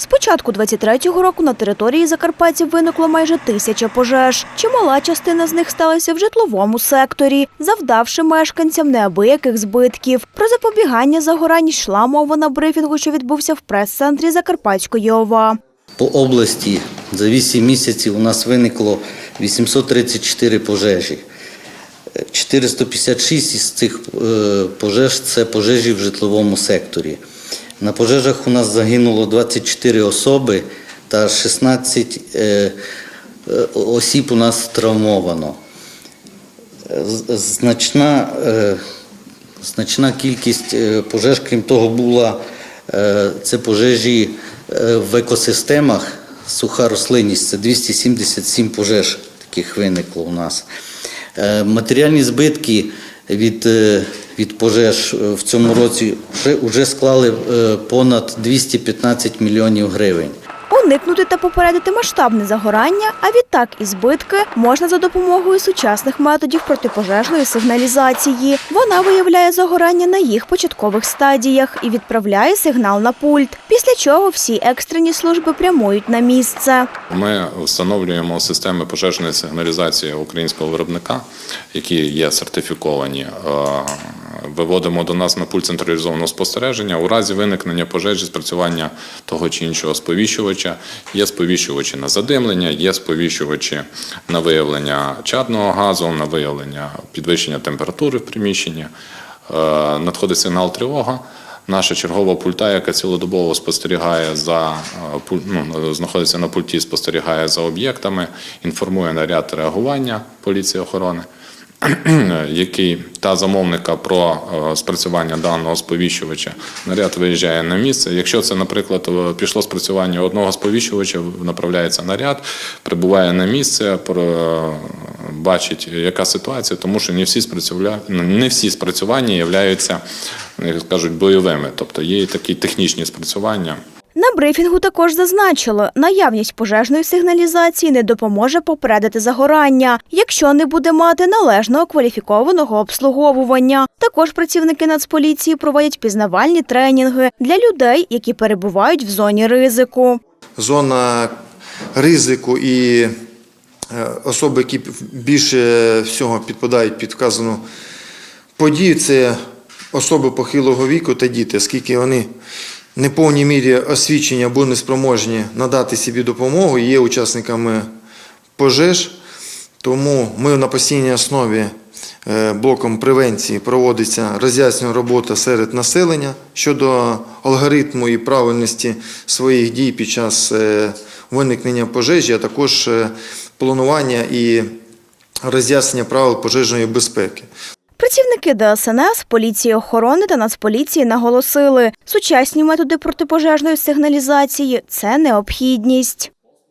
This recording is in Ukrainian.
З початку 23-го року на території Закарпаттів виникло майже тисяча пожеж. Чимала частина з них сталася в житловому секторі, завдавши мешканцям неабияких збитків. Про запобігання загорань йшла мова на брифінгу, що відбувся в прес-центрі Закарпатської ОВА. По області за 8 місяців у нас виникло 834 пожежі. Е, 456 із цих е, пожеж це пожежі в житловому секторі. На пожежах у нас загинуло 24 особи та 16 е, е, осіб у нас травмовано. Значна, е, значна кількість пожеж, крім того, була це пожежі в екосистемах, суха рослинність, це 277 пожеж таких виникло у нас. Матеріальні збитки від, е, від пожеж е, в цьому році вже, склали е, понад 215 мільйонів гривень. Уникнути та попередити масштабне загорання, а відтак і збитки можна за допомогою сучасних методів протипожежної сигналізації. Вона виявляє загорання на їх початкових стадіях і відправляє сигнал на пульт, після чого всі екстрені служби прямують на місце. Ми встановлюємо системи пожежної сигналізації українського виробника, які є сертифіковані. Виводимо до нас на пульт централізованого спостереження. У разі виникнення пожежі спрацювання того чи іншого сповіщувача. Є сповіщувачі на задимлення, є сповіщувачі на виявлення чадного газу, на виявлення підвищення температури в приміщенні. Е, Надходить сигнал тривога. Наша чергова пульта, яка цілодобово спостерігає за е, ну, знаходиться на пульті, спостерігає за об'єктами, інформує наряд реагування поліції охорони, який та замовника про е, спрацювання даного сповіщувача. Наряд виїжджає на місце. Якщо це, наприклад, е, пішло спрацювання одного сповіщувача, направляється наряд, прибуває на місце, про- бачить, яка ситуація, тому що не всі спрацювання, не всі спрацювання являються, як кажуть, бойовими, тобто є і такі технічні спрацювання. На брифінгу також зазначили, наявність пожежної сигналізації не допоможе попередити загорання, якщо не буде мати належного кваліфікованого обслуговування. Також працівники Нацполіції проводять пізнавальні тренінги для людей, які перебувають в зоні ризику. зона ризику і е, особи, які більше всього підпадають під вказану подію, це особи похилого віку та діти, оскільки вони не в повній мірі освічені або неспроможні надати собі допомогу, є учасниками пожеж. Тому ми на постійній основі е, блоком превенції проводиться роз'яснювана робота серед населення щодо алгоритму і правильності своїх дій під час е, виникнення пожежі, а також е, планування і роз'яснення правил пожежної безпеки. Працівники ДСНС, поліції охорони та Нацполіції наголосили, сучасні методи протипожежної сигналізації це необхідність.